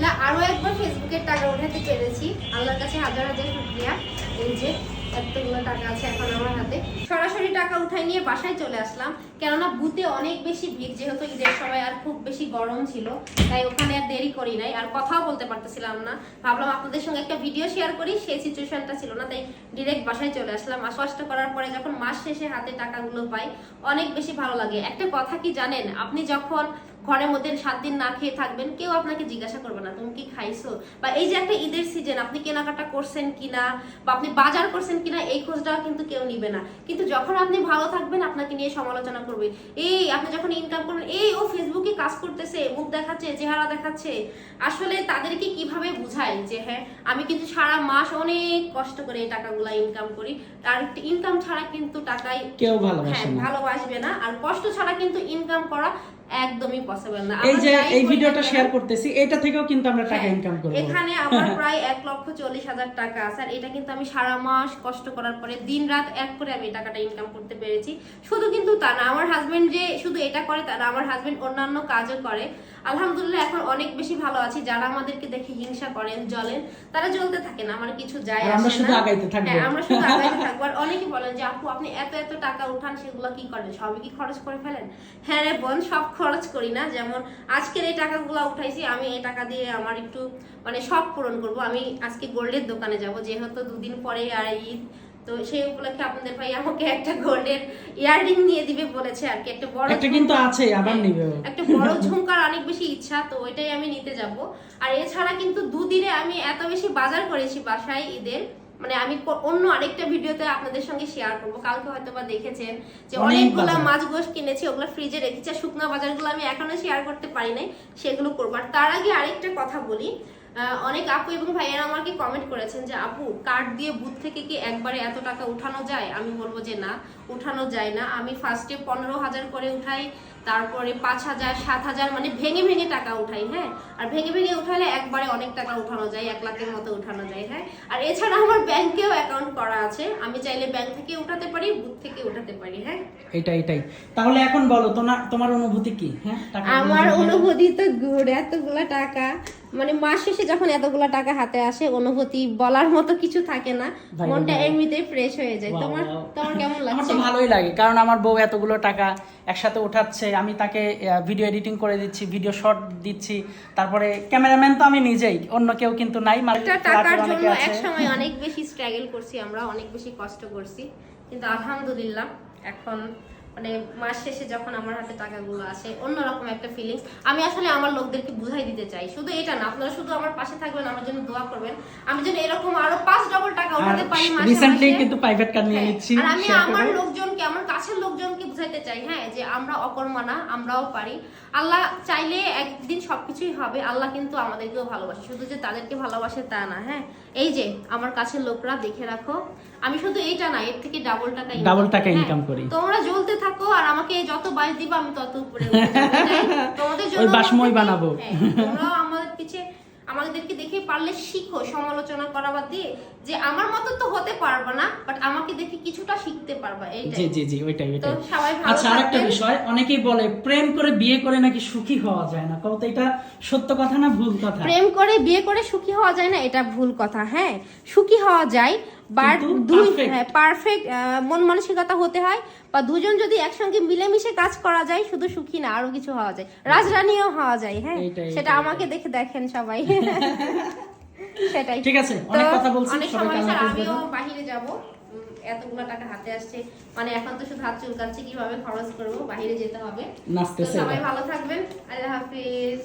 আলহামদুলিল্লাহ আরও একবার ফেসবুকের টাকা উঠাতে পেরেছি। আল্লাহর কাছে হাজার হাজার শুক্রিয়া। এই যে এতগুলো টাকা আছে এখন আমার হাতে। সরাসরি টাকা উঠাই নিয়ে বাসায় চলে আসলাম। কেননা বুথে অনেক বেশি ভিড়, যেহেতু ঈদের সময় আর খুব বেশি গরম ছিল, তাই ওখানে আর দেরি করি নাই। আর কথাও বলতে পারতেছিলাম না। ভাবলাম আপনাদের সঙ্গে একটা ভিডিও শেয়ার করি, সেই সিচুয়েশনটা ছিল না, তাই ডিরেক্ট বাসায় চলে আসলাম। আর কষ্ট করার পরে যখন মাস শেষে হাতে টাকাগুলো পাই, অনেক বেশি ভালো লাগে। একটা কথা কি জানেন? আপনি যখন ঘরের মধ্যে সাত দিন না খেয়ে থাকবেন, কেউ আপনাকে জিজ্ঞাসা করবে না, তুমি কি খাইছো? বা এই যে একটা ঈদের সিজন আপনি কেনাকাটা করছেন কিনা, বা আপনি বাজার করছেন কিনা, এই খোঁজটাও কিন্তু কেউ নিবে না। কিন্তু যখন আপনি ভালো থাকবেন, আপনাকে নিয়ে সমালোচনা করবে, এই, আপনি যখন ইনকাম করবেন, এই ও ফেসবুকে কাজ করতেছে, মুখ দেখাচ্ছে, চেহারা দেখাচ্ছে। আসলে তাদেরকে কীভাবে বুঝাই যে হ্যাঁ আমি কিন্তু সারা মাস অনেক কষ্ট করে এই টাকাগুলা ইনকাম করি। আর ইনকাম ছাড়া কিন্তু টাকাই কেউ হ্যাঁ ভালোবাসে না। ভালোবাসবে না। আর কষ্ট ছাড়া কিন্তু ইনকাম করা একদমই পসিবল না। এই যে এই ভিডিওটা শেয়ার করতেছি এটা থেকেও কিন্তু আমরা টাকা হ্যাঁ, ইনকাম করব। এখানে আমার প্রায় এক লক্ষ চল্লিশ হাজার টাকা আছে আর এটা কিন্তু আমি সারা মাস কষ্ট করার পরে দিন রাত এক করে আমি টাকাটা ইনকাম করতে পেরেছি। শুধু কিন্তু তা না আমার হাজবেন্ড যে শুধু এটা করে তা না আমার হাজবেন্ড অন্যান্য কাজও করে। আলহামদুলিল্লাহ এখন অনেক বেশি ভালো আছি। যারা আমাদেরকে দেখে হিংসা করেন জ্বলেন তারা জ্বলতে থাকে না। আমার কিছু যায় আসে শুধু না। আগাইতে থাকব। হ্যাঁ, আমরা শুধু আগাইতে থাকব। আর অনেকে বলেন যে আপু আপনি এত এত টাকা উঠান সেগুলো কি করেন? সবই কি খরচ করে ফেলেন? হ্যাঁ রে বোন সব খরচ করি না। যেমন আজকের এই টাকাগুলো উঠাইছি আমি এই টাকা দিয়ে আমার একটু মানে সব পূরণ করব। আমি আজকে গোল্ডের দোকানে যাব যেহেতু দুদিন পরে আর ঈদ। তো সেই উপলক্ষে আপনাদের ভাই আমাকে একটা গোল্ডের ইয়াররিং নিয়ে দিবে বলেছে আর কি। একটা বড় একটা কিন্তু আছে, আবার হ্যাঁ, নিবে একটা বড় বেশি ইচ্ছা তো ওইটাই আমি নিতে যাব। আর এছাড়া কিন্তু দুদিনে আমি এত বেশি বাজার করেছি বাসায় ঈদের। মানে আমি অন্য আরেকটা ভিডিওতে আপনাদের সঙ্গে শেয়ার করব। কালকে হয়তো বা দেখেছেন যে অনেক অনেকগুলা। মাছ গোশ কিনেছি ওগুলো ফ্রিজে রেখেছি। আর শুকনো বাজারগুলো আমি এখনও শেয়ার করতে পারি নাই সেগুলো করব। আর তার আগে আরেকটা কথা বলি। অনেক আপু এবং ভাইয়েরা আমাকে কমেন্ট করেছেন যে আপু কার্ড দিয়ে বুথ থেকে কি একবারে এত টাকা উঠানো যায়? আমি বলব যে না উঠানো যায় না। আমি ফার্স্টে পনেরো হাজার করে উঠাই তারপরে পাঁচ হাজার সাত হাজার মানে ভেঙে ভেঙে টাকা উঠাই হ্যাঁ? আর ভেঙে ভেঙে উঠালে একবারে অনেক টাকা উঠানো যায় এক লাখের মতো উঠানো যায় হ্যাঁ? আর এছাড়া আমার ব্যাংকেও অ্যাকাউন্ট করা আছে আমি চাইলে ব্যাংক থেকে উঠাতে পারি বুথ থেকে উঠাতে পারি হ্যাঁ? এটা এটাই। তাহলে এখন বলো তোমার তোমার অনুভূতি কি হ্যাঁ? আমার অনুভূতি তো গুড় এতগুলা টাকা। মানে মাস শেষে যখন এতগুলা টাকা হাতে আসে অনুভূতি বলার মতো কিছু থাকে না মনটা। এমনিতেই ফ্রেশ হয়ে যায়। তোমার তোমার কেমন আমার তো ভালোই লাগে কারণ আমার বউ এতগুলো টাকা একসাথে উঠাচ্ছে আমি তাকে ভিডিও এডিটিং করে দিচ্ছি ভিডিও শর্ট দিচ্ছি তারপরে ক্যামেরাম্যান তো আমি নিজেই অন্য কেউ কিন্তু নাই মানে টাকার জন্য। এক সময় অনেক বেশি স্ট্রাগল করছি আমরা অনেক বেশি কষ্ট করছি কিন্তু আলহামদুলিল্লাহ এখন মানে মাস শেষে যখন আমার হাতে টাকাগুলো আসে অন্যরকম একটা ফিলিংস আমি আসলে আমার লোকদেরকে বুঝাই দিতে চাই শুধু এটা না আপনারা শুধু আমার পাশে থাকবেন আমার জন্য দোয়া করবেন আমি যেন এরকম আরও পাঁচ ডবল টাকা উঠাতে পারি মাসে রিসেন্টলি। কিন্তু প্রাইভেট কার নিয়ে হ্যাঁ, নিচ্ছি আর আমি আমার। লোকজনকে আমার কাছের লোকজনকে বুঝাইতে চাই হ্যাঁ যে আমরা অকর্মা না আমরাও পারি আল্লাহ চাইলে একদিন সবকিছুই হবে আল্লাহ কিন্তু আমাদেরকেও ভালোবাসে শুধু যে তাদেরকে ভালোবাসে তা না হ্যাঁ এই যে আমার কাছের লোকরা দেখে রাখো আমি শুধু এইটা না এর থেকে ডাবল টাকা ডাবল টাকা করি, হ্যাঁ। করি। তোমরা জ্বলতে থাকো আর আমাকে যত বাইশ দিবা আমি তত উপরে? তোমাদের জন্য বাসময় বানাবো। হ্যাঁ, তোমরাও আমাদের পিছে আমাদেরকে দেখে পারলে শিখো সমালোচনা করা বাদ দিয়ে যে আমার মতো তো হতে পারবা না বাট আমাকে দেখে কিছুটা শিখতে পারবা জি এইটাই। জি জি ওইটাই তো ওইটাই। ভালো আচ্ছা আরেকটা বিষয় অনেকেই বলে প্রেম করে বিয়ে করে নাকি সুখী হওয়া যায় না? কত এটা সত্য কথা না ভুল কথা? প্রেম করে বিয়ে করে সুখী হওয়া যায় না এটা ভুল কথা হ্যাঁ। সুখী হওয়া যায় বাট দুই হ্যাঁ পারফেক্ট মন মানসিকতা হতে হয় বা দুজন যদি একসঙ্গে মিলেমিশে কাজ করা যায় শুধু সুখী না আরও কিছু হওয়া যায়। রাজরানীও হওয়া যায় হ্যাঁ। সেটা আমাকে দেখে দেখেন সবাই। সেটাই। ঠিক আছে অনেক কথা বলছি অনেক সময় আমিও বাহিরে যাব। এতগুলো টাকা হাতে আসছে। মানে এখন তো শুধু হাত চুলকাচ্ছে কীভাবে খরচ করব? বাহিরে যেতে হবে। নাচতেছে সবাই ভালো থাকবেন। আল্লাহ হাফিজ।